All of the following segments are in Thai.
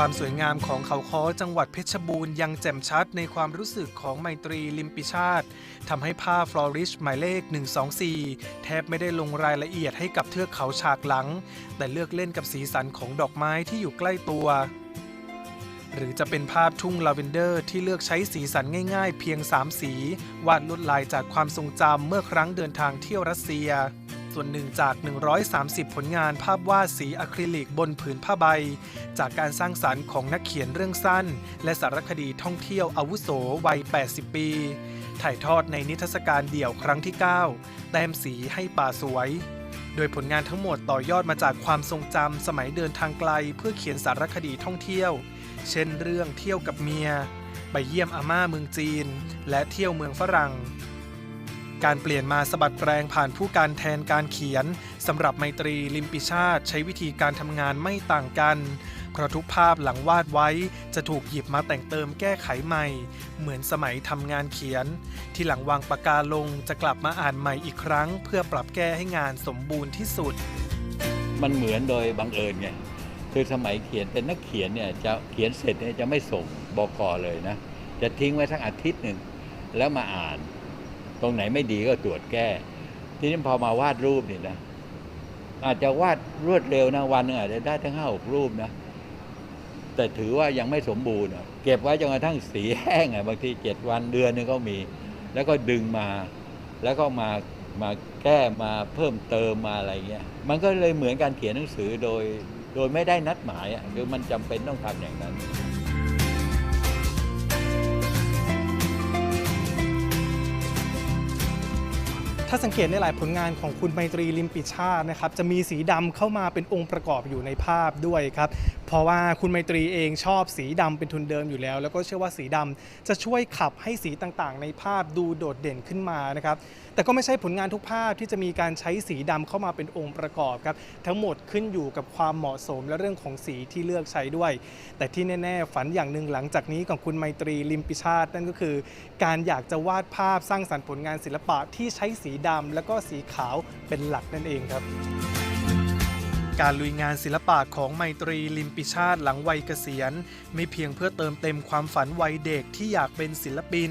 ความสวยงามของเขาค้อจังหวัดเพชรบูรณ์ยังแจ่มชัดในความรู้สึกของไมตรีลิมปิชาติทำให้ภาพฟลอริชหมายเลข 124 แทบไม่ได้ลงรายละเอียดให้กับเทือกเขาฉากหลัง แต่เลือกเล่นกับสีสันของดอกไม้ที่อยู่ใกล้ตัว หรือจะเป็นภาพทุ่งลาเวนเดอร์ที่เลือกใช้สีสันง่ายๆ เพียง 3 สี วาดลวดลายจากความทรงจำเมื่อครั้งเดินทางเที่ยวรัสเซีย ส่วนหนึ่งจาก 130 ผลงานภาพวาดสีอะคริลิกบนผืนผ้าใบ จากการสร้างสรรค์ของนักเขียนเรื่องสั้น และสารคดีท่องเที่ยวอาวุโสวัย 80 ปี ถ่ายทอดในนิทรรศการเดี่ยวครั้งที่ 9 แต้มสีให้ป่าสวยโดยผลงานทั้งหมดต่อยอดมาจากความทรงจำสมัยเดินทางไกลเพื่อเขียนสารคดีท่องเที่ยว เช่นเรื่องเที่ยวกับเมีย ไปเยี่ยมอาม่าเมืองจีน และเที่ยวเมืองฝรั่ง การเปลี่ยนมาสะบัดแปลงผ่านผู้การแทนการเขียนสำหรับไมตรีลิมปิชาติ ใช้วิธีการทำงานไม่ต่างกันเพราะทุกภาพหลังวาดไว้จะถูกหยิบมาแต่งเติมแก้ไขใหม่ เหมือนสมัยทำงานเขียน ที่หลังวางปากกาลงจะกลับมาอ่านใหม่อีกครั้ง เพื่อปรับแก้ให้งานสมบูรณ์ที่สุด มันเหมือนโดยบังเอิญไงคือสมัยเขียนเป็นนักเขียนเนี่ยจะเขียนเสร็จเนี่ยจะไม่ส่งบอกกเลยนะ จะทิ้งไว้ทั้งอาทิตย์หนึ่งแล้วมาอ่าน ตรงไหนไม่ดีก็ตรวจแก้ ทีนี้พอมาวาดรูปนี่นะ อาจจะวาดรวดเร็วนะวันนึงอาจจะได้ทั้งห้าหกรูปนะ แต่ถือว่ายังไม่สมบูรณ์เก็บไว้จนกระทั่งสีแห้งอะบางทีเจ็ดวันเดือนนึงก็มี แล้วก็ดึงมา แล้วก็มามาแก้มาเพิ่มเติมมาอะไรเงี้ย มันก็เลยเหมือนการเขียนหนังสือโดยโดยไม่ได้นัดหมายอะคือมันจำเป็นต้องทำอย่างนั้น ถ้าสังเกตในหลายผลงานของคุณไมตรีลิมปิชาตินะครับจะมีสีดำเข้ามาเป็นองค์ประกอบอยู่ในภาพด้วยครับเพราะว่าคุณไมตรีเองชอบสีดำเป็นทุนเดิมอยู่แล้ว แล้วก็เชื่อว่าสีดำจะช่วยขับให้สีต่างๆ ในภาพดูโดดเด่นขึ้นมานะครับแต่ก็ไม่ใช่ผลงานทุกภาพที่จะมีการใช้สีดำเข้ามาเป็นองค์ประกอบครับทั้งหมดขึ้นอยู่กับความเหมาะสมและเรื่องของสีที่เลือกใช้ด้วย แต่ที่แน่ๆฝันอย่างหนึ่งหลังจากนี้ของคุณไมตรีลิมปิชาตินั่นก็คือ การอยากจะวาดภาพสร้างสรรค์ผลงานศิลปะที่ใช้สีดำและก็สีขาวเป็นหลักนั่นเองครับ การลุยงานศิลปะของไมตรีลิมปิชาติหลังวัยเกษียณ ไม่เพียงเพื่อเติมเต็มความฝันวัยเด็กที่อยากเป็นศิลปิน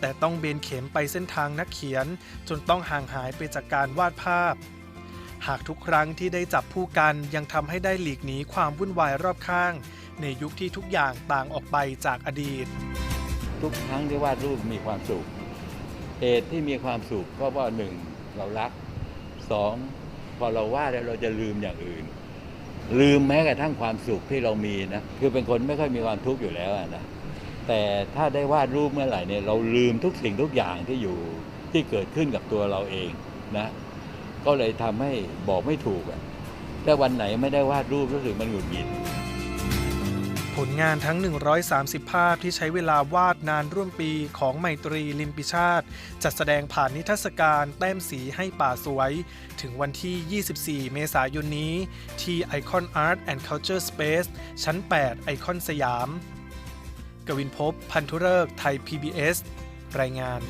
แต่ต้องเบนเข็มไปเส้นทางนักเขียน จนต้องห่างหายไปจากการวาดภาพหากทุกครั้งที่ได้จับผู้กันยังทำให้ได้หลีกหนีความวุ่นวายรอบข้าง ในยุคที่ทุกอย่างต่างออกไปจากอดีต ทุกครั้งที่วาดรูปมีความสุข เหตุที่มีความสุขก็เพราะหนึ่งเรารักสองพอเราวาดแล้วเราจะลืมอย่างอื่น ลืมแม้กระทั่งความสุขที่เรามีนะคือเป็นคนไม่ค่อยมีความทุกข์อยู่แล้วนะแต่ถ้าได้วาดรูปเมื่อไหร่เนี่ยเราลืมทุกสิ่งทุกอย่างที่อยู่ที่เกิดขึ้นกับตัวเราเองนะก็เลยทำให้บอกไม่ถูกอะแต่วันไหนไม่ได้วาดรูปรู้สึกมันหงุดหงิด ผลงานทั้ง 130 ภาพที่ใช้เวลาวาดนานร่วมปีของไมตรีลิมปิชาติ จัดแสดงผ่านนิทรรศการแต้มสีให้ป่าสวย ถึงวันที่ 24 เมษายนนี้ ที่ Icon Art and Culture Space ชั้น 8 ไอคอนสยาม กวินพบ พันธุเริกไทย PBS รายงาน